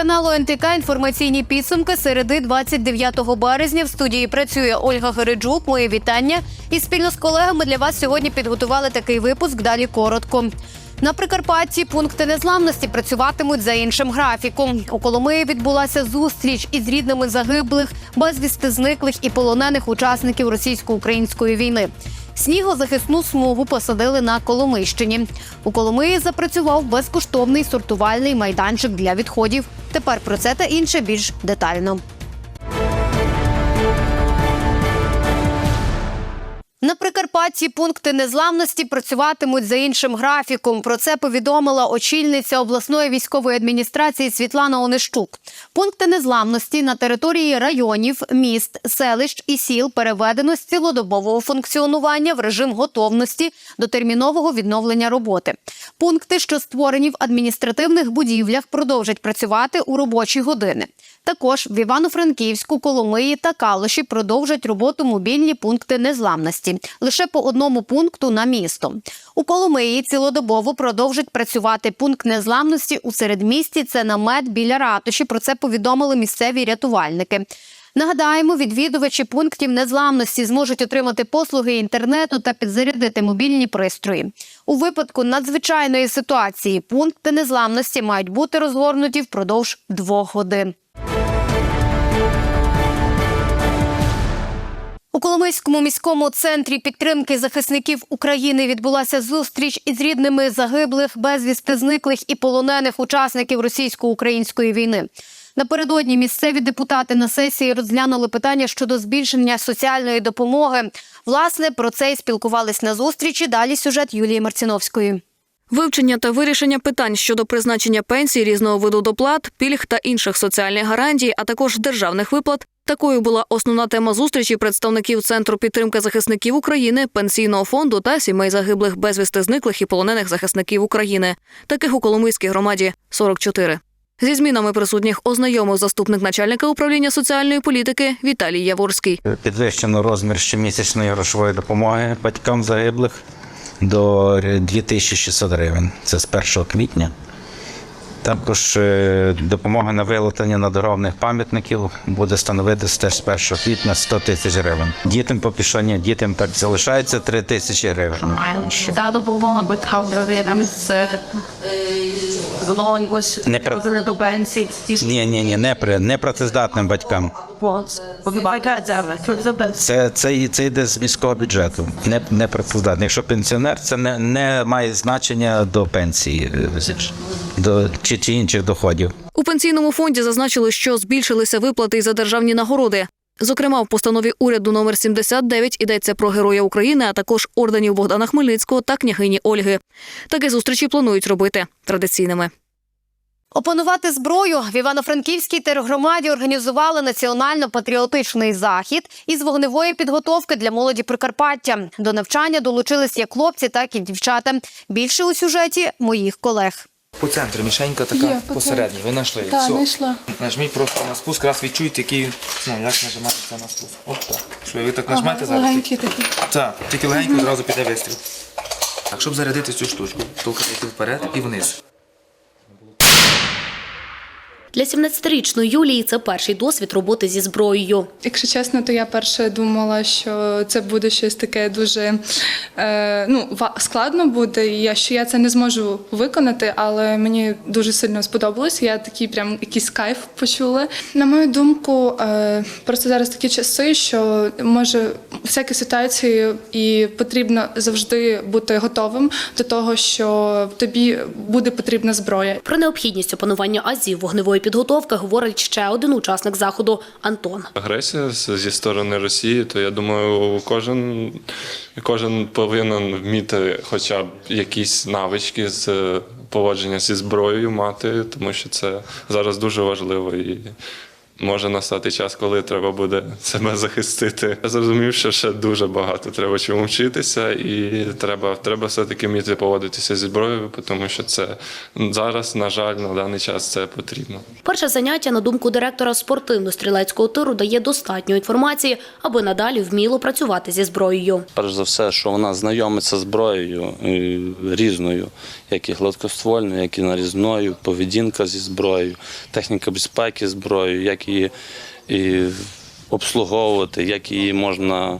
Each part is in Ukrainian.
Телеканалу НТК інформаційні підсумки середи 29 березня. В студії працює Ольга Гереджук. Моє вітання. І спільно з колегами для вас сьогодні підготували такий випуск. Далі коротко. На Прикарпатті пункти незламності працюватимуть за іншим графіком. У Коломиї відбулася зустріч із рідними загиблих, безвісти зниклих і полонених учасників російсько-української війни. Снігозахисну смугу посадили на Коломийщині. У Коломиї запрацював безкоштовний сортувальний майданчик для відходів. Тепер про це та інше більш детально. На Прикарпатті пункти незламності працюватимуть за іншим графіком. Про це повідомила очільниця обласної військової адміністрації Світлана Онищук. Пункти незламності на території районів, міст, селищ і сіл переведено з цілодобового функціонування в режим готовності до термінового відновлення роботи. Пункти, що створені в адміністративних будівлях, продовжать працювати у робочі години. Також в Івано-Франківську, Коломиї та Калуші продовжать роботу мобільні пункти незламності лише по одному пункту на місто. У Коломиї цілодобово продовжить працювати пункт незламності у середмісті. Це намет біля ратуші. Про це повідомили місцеві рятувальники. Нагадаємо, відвідувачі пунктів незламності зможуть отримати послуги інтернету та підзарядити мобільні пристрої. У випадку надзвичайної ситуації пункти незламності мають бути розгорнуті впродовж двох годин. У Коломийському міському центрі підтримки захисників України відбулася зустріч із рідними загиблих, безвісти зниклих і полонених учасників російсько-української війни. Напередодні місцеві депутати на сесії розглянули питання щодо збільшення соціальної допомоги. Власне, про це і спілкувались на зустрічі. Далі сюжет Юлії Марціновської. Вивчення та вирішення питань щодо призначення пенсій, різного виду доплат, пільг та інших соціальних гарантій, а також державних виплат. Такою була основна тема зустрічі представників Центру підтримки захисників України, пенсійного фонду та сімей загиблих безвісти зниклих і полонених захисників України. Таких у Коломийській громаді 44. Зі змінами присутніх ознайомив заступник начальника управління соціальної політики Віталій Яворський. Підвищено розмір щомісячної грошової допомоги батькам загиблих до 2600 гривень. Це з 1 квітня. Також е, допомога на виготовлення надгробних пам'ятників буде становити теж з 1 квітня 100 тисяч гривень. Дітям по що дітям так залишається 3 тисячі гривень. Та допомога батькам родинам з злонькось Не про- до пенсії. Ні, ні, ні, не при не працездатним батькам. Це, це, це йде з міського бюджету, не, не працездатний. Якщо пенсіонер, це не, не має значення до пенсії е, до, чи, чи інших доходів. У пенсійному фонді зазначили, що збільшилися виплати за державні нагороди. Зокрема, в постанові уряду номер 79 йдеться про Героя України, а також орденів Богдана Хмельницького та княгині Ольги. Такі зустрічі планують робити традиційними. Опанувати зброю в Івано-Франківській тергромаді організували національно-патріотичний захід із вогневої підготовки для молоді Прикарпаття. До навчання долучились як хлопці, так і дівчата. Більше у сюжеті моїх колег. По центру мішенька така Є, по посередній. Ви знайшли її. Так, Все. знайшла. Нажміть просто на спуск, раз відчуєте, який, ну, як нажимається на спуск. От так. Що ви так нажмете зараз? легенькі такі. Так, тільки легенько одразу піде вистріл. Так, щоб зарядити цю штучку, толкайте вперед і вниз. Для 17-річної Юлії це перший досвід роботи зі зброєю. Якщо чесно, то я перше думала, що це буде щось таке дуже е, ну, складно буде, і я, що я це не зможу виконати, але мені дуже сильно сподобалось. Я такий прям якийсь кайф почула. На мою думку, е, просто зараз такі часи, що може всякі ситуації, і потрібно завжди бути готовим до того, що тобі буде потрібна зброя. Про необхідність опанування азів вогневої підготовки говорить ще один учасник заходу Антон. агресія зі сторони Росії, то я думаю, кожен, кожен повинен вміти хоча б якісь навички з поводження зі зброєю мати, тому що це зараз дуже важливо і. Може настати час, коли треба буде себе захистити. Я зрозумів, що ще дуже багато треба чому вчитися, і треба, треба все-таки вміти поводитися зі зброєю, тому що це зараз, на жаль, на даний час це потрібно. Перше заняття, на думку директора спортивно-стрілецького тиру, дає достатньо інформації, аби надалі вміло працювати зі зброєю. перш за все, що вона знайомиться з зброєю е, різною, як і гладкоствольною, як і нарізною, поведінка зі зброєю, техніка безпеки зброєю, як її і обслуговувати, як її можна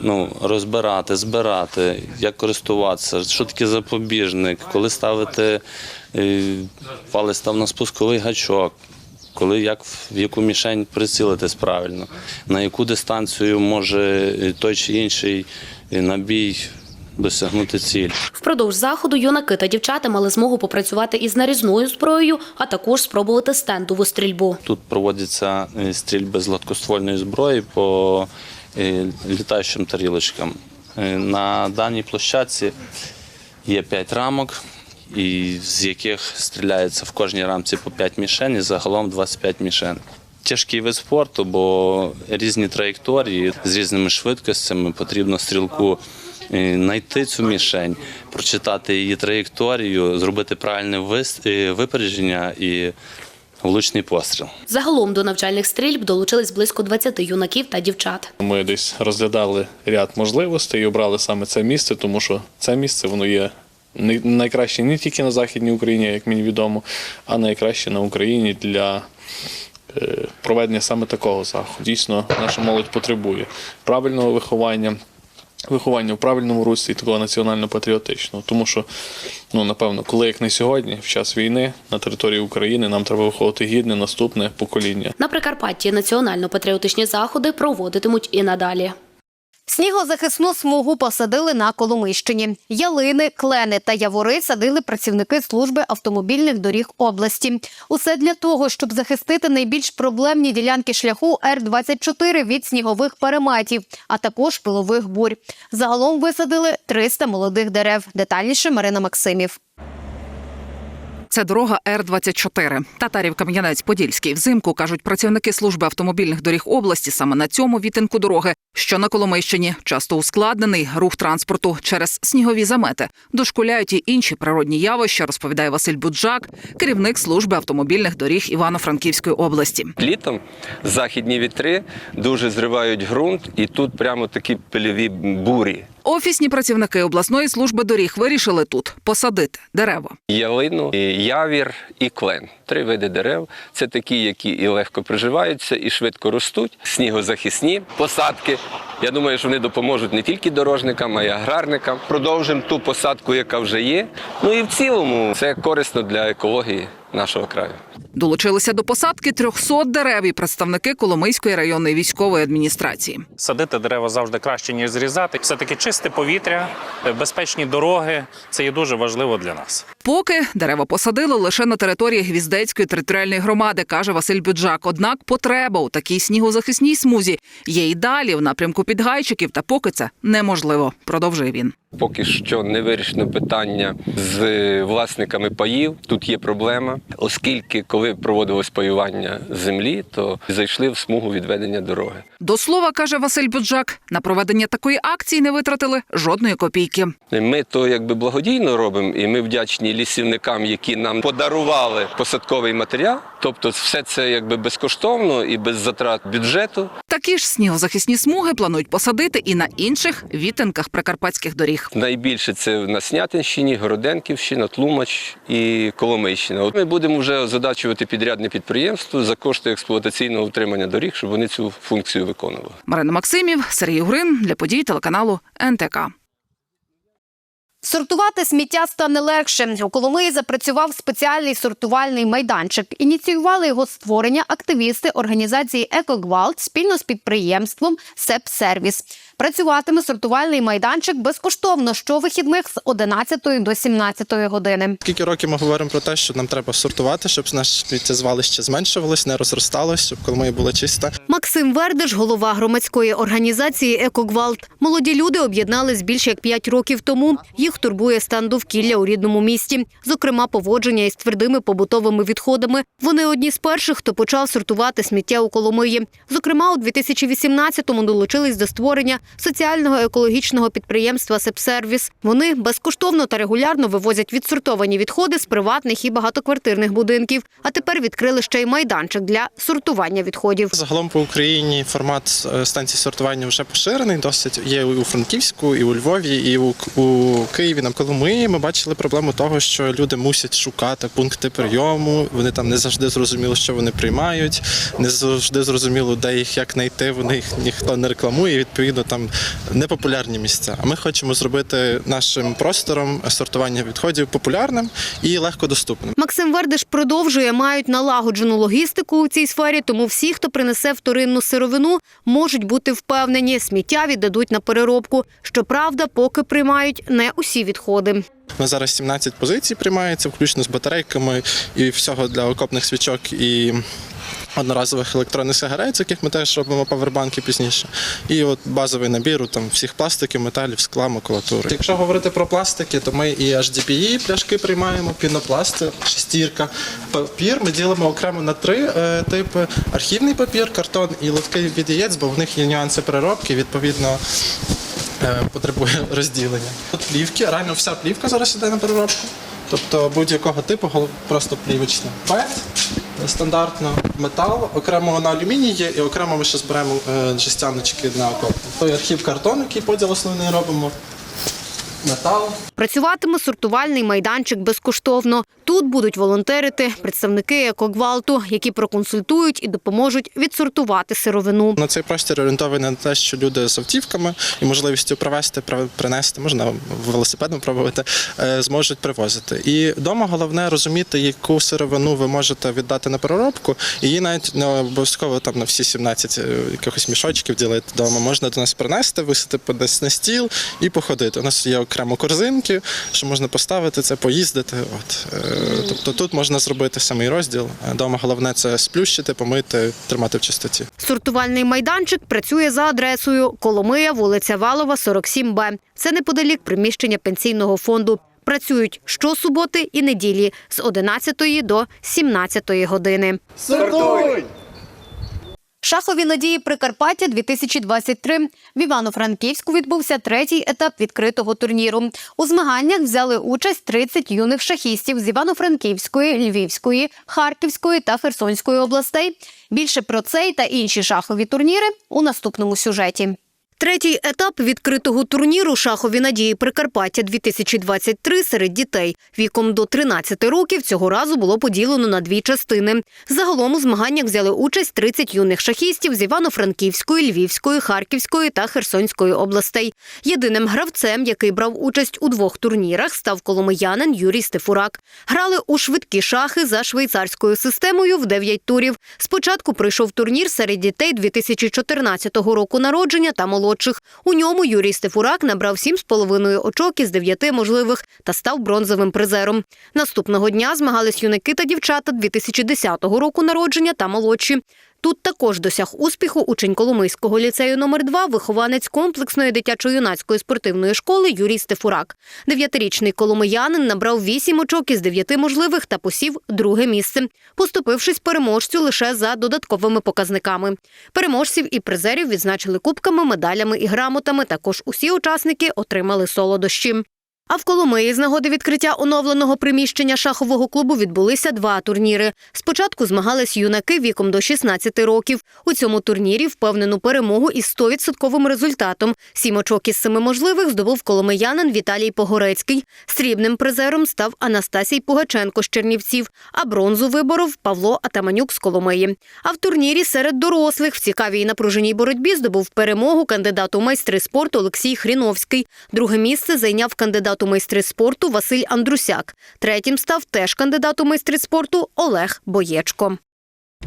ну, розбирати, збирати, як користуватися, що таке запобіжник, коли ставити е, палець став на спусковий гачок. Коли як в яку мішень прицілитись правильно, на яку дистанцію може той чи інший набій досягнути ціль. Впродовж заходу юнаки та дівчата мали змогу попрацювати із нарізною зброєю, а також спробувати стендову стрільбу. Тут проводяться е, стрільби з гладкоствольної зброї по е, літаючим тарілочкам. Е, На даній площадці є 5 рамок, і з яких стріляється в кожній рамці по 5 мішень, і загалом 25 мішень. Тяжкий вид спорту, бо різні траєкторії з різними швидкостями потрібно стрілку знайти цю мішень, прочитати її траєкторію, зробити правильне е, випередження і влучний постріл. Загалом до навчальних стрільб долучились близько 20 юнаків та дівчат. Ми десь розглядали ряд можливостей і обрали саме це місце, тому що це місце воно є не- найкраще не тільки на Західній Україні, як мені відомо, а найкраще на Україні для е, проведення саме такого заходу. Дійсно, наша молодь потребує правильного виховання. Виховання в правильному руслі такого національно-патріотичного, тому що, ну напевно, коли як не сьогодні, в час війни на території України, нам треба виховувати гідне наступне покоління. На Прикарпатті національно-патріотичні заходи проводитимуть і надалі. Снігозахисну смугу посадили на Коломийщині. Ялини, клени та явори садили працівники служби автомобільних доріг області. Усе для того, щоб захистити найбільш проблемні ділянки шляху Р-24 від снігових переметів, а також пилових бурь. Загалом висадили 300 молодих дерев. Детальніше Марина Максимів. Це дорога Р-24. Татарів Кам'янець-Подільський. Взимку, кажуть працівники служби автомобільних доріг області, саме на цьому відтинку дороги, що на Коломийщині, часто ускладнений рух транспорту через снігові замети. Дошкуляють і інші природні явища, розповідає Василь Буджак, керівник служби автомобільних доріг Івано-Франківської області. Літом західні вітри дуже зривають ґрунт, і тут прямо такі пильові бурі. Офісні працівники обласної служби доріг вирішили тут посадити дерева. Ялину, явір і клен. Три види дерев. Це такі, які і легко приживаються, і швидко ростуть. Снігозахисні посадки. Я думаю, що вони допоможуть не тільки дорожникам, а й аграрникам. Продовжимо ту посадку, яка вже є. Ну і в цілому це корисно для екології нашого краю. Долучилися до посадки 300 дерев і представники Коломийської районної військової адміністрації. Садити дерева завжди краще, ніж зрізати. Все-таки чисте повітря, е, безпечні дороги це є дуже важливо для нас. Поки дерева посадили лише на території Гвіздецької територіальної громади, каже Василь Бюджак. Однак потреба у такій снігозахисній смузі є і далі в напрямку підгайчиків, та поки це неможливо. Продовжує він. Поки що не вирішено питання з власниками паїв. Тут є проблема, оскільки коли проводилось паювання землі, то зайшли в смугу відведення дороги. До слова, каже Василь Бюджак, на проведення такої акції не витратили жодної копійки. Ми то якби благодійно робимо, і ми вдячні лісівникам, які нам подарували посадковий матеріал. Тобто, все це якби безкоштовно і без затрат бюджету. Такі ж снігозахисні смуги планують посадити і на інших відтинках прикарпатських доріг. Доріг. Найбільше це на Снятинщині, Городенківщина, Тлумач і Коломийщина. От Ми будемо вже озадачувати підрядне підприємство за кошти експлуатаційного утримання доріг, щоб вони цю функцію виконували. Марина Максимів, Сергій Грин для подій телеканалу НТК. Сортувати сміття стане легше. У Коломиї запрацював спеціальний сортувальний майданчик. Ініціювали його створення активісти організації «Екогвалт» спільно з підприємством «Сепсервіс». Працюватиме сортувальний майданчик безкоштовно щовихідних з 11 до 17 години. Скільки років ми говоримо про те, що нам треба сортувати, щоб наше сміттєзвалище зменшувалось, не розросталось, щоб Коломия була чиста. Максим Вердиш, голова громадської організації «Екогвалт». Молоді люди об'єднались більше як 5 років тому. Їх турбує стан довкілля у рідному місті, зокрема поводження із твердими побутовими відходами. Вони одні з перших, хто почав сортувати сміття у Коломиї. Зокрема, у 2018-му долучились до створення соціального екологічного підприємства «Сепсервіс». Вони безкоштовно та регулярно вивозять відсортовані відходи з приватних і багатоквартирних будинків. А тепер відкрили ще й майданчик для сортування відходів. Загалом по Україні формат е, станцій сортування вже поширений. Досить є у Франківську, і у Львові, і у, Києві. На Коломиї ми бачили проблему того, що люди мусять шукати пункти прийому. Вони там не завжди зрозуміло, що вони приймають, не завжди зрозуміло, де їх як знайти. Вони їх ніхто не рекламує. Відповідно, там непопулярні місця. А ми хочемо зробити нашим простором сортування відходів популярним і легкодоступним. Максим Вердиш продовжує, мають налагоджену логістику у цій сфері, тому всі, хто принесе вторинну сировину, можуть бути впевнені, сміття віддадуть на переробку. Щоправда, поки приймають не усі відходи. На зараз 17 позицій приймається, включно з батарейками і всього для окопних свічок і одноразових електронних сигарет, з яких ми теж робимо павербанки пізніше. І от базовий набір там всіх пластиків, металів, скла, макулатури. Якщо говорити про пластики, то ми і HDPE пляшки приймаємо, пінопласти, шестірка. Папір ми ділимо окремо на три е, типи: архівний папір, картон і лотки від яєць, бо в них є нюанси переробки, відповідно. е, Потребує розділення. Тут плівки, реально вся плівка зараз іде на переробку. Тобто будь-якого типу, просто плівочна. ПЕТ, стандартно, метал, окремо на алюміній є, і окремо ми ще зберемо е, жестяночки на окоп. Той архів картон, який поділ основний робимо. Метал, Працюватиме сортувальний майданчик безкоштовно. Тут будуть волонтерити, представники екогвалту, які проконсультують і допоможуть відсортувати сировину. На цей простір орієнтований на те, що люди з автівками і можливістю привезти, при- принести, можна велосипедом пробувати, е, зможуть привозити. І вдома головне розуміти, яку сировину ви можете віддати на переробку. Її навіть не обов'язково там на всі 17 е, якихось мішочків ділити вдома. Можна до нас принести, висити десь на стіл і походити. У нас є окремо корзинки, що можна поставити це, поїздити. От Е, тобто тут можна зробити самий розділ. Дома головне це сплющити, помити, тримати в чистоті. Сортувальний майданчик працює за адресою Коломия, вулиця Валова, 47Б. Це неподалік приміщення пенсійного фонду. Працюють щосуботи і неділі з 11 до 17 години. Сортуй! Шахові надії Прикарпаття 2023. В Івано-Франківську відбувся третій етап відкритого турніру. У змаганнях взяли участь 30 юних шахістів з Івано-Франківської, Львівської, Харківської та Херсонської областей. Більше про цей та інші шахові турніри у наступному сюжеті. Третій етап відкритого турніру Шахові надії Прикарпаття 2023 серед дітей віком до 13 років цього разу було поділено на дві частини. Загалом у змаганнях взяли участь 30 юних шахістів з Івано-Франківської, Львівської, Харківської та Херсонської областей. Єдиним гравцем, який брав участь у двох турнірах, став коломиянин Юрій Стефурак. Грали у швидкі шахи за швейцарською системою в 9 турів. Спочатку пройшов турнір серед дітей 2014 року народження та молодших. У ньому Юрій Стефурак набрав 7,5 очок із 9 можливих та став бронзовим призером. Наступного дня змагались юнаки та дівчата 2010 року народження та молодші. Тут також досяг успіху учень Коломийського ліцею номер 2 вихованець комплексної дитячо-юнацької спортивної школи Юрій Стефурак. Дев'ятирічний коломиянин набрав 8 очок із 9 можливих та посів друге місце, поступившись переможцю лише за додатковими показниками. Переможців і призерів відзначили кубками, медалями і грамотами. Також усі учасники отримали солодощі. А в Коломиї з нагоди відкриття оновленого приміщення шахового клубу відбулися два турніри. Спочатку змагались юнаки віком до 16 років. У цьому турнірі впевнену перемогу із 100% результатом. Сім очок із семи можливих здобув коломиянин Віталій Погорецький. Срібним призером став Анастасій Пугаченко з Чернівців, а бронзу виборов Павло Атаманюк з Коломиї. А в турнірі серед дорослих в цікавій напруженій боротьбі здобув перемогу кандидат у майстри спорту Олексій Хріновський. Друге місце зайняв кандидат у майстри спорту Василь Андрусяк. Третім став теж кандидат у майстри спорту Олег Боєчко.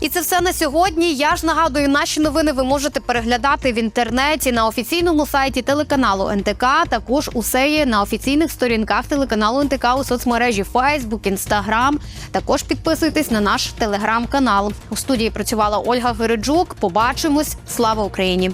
І це все на сьогодні. Я ж нагадую, наші новини ви можете переглядати в інтернеті на офіційному сайті телеканалу НТК. Також усе є на офіційних сторінках телеканалу НТК у соцмережі Facebook, Instagram. Також підписуйтесь на наш телеграм-канал. У студії працювала Ольга Гереджук. Побачимось. Слава Україні!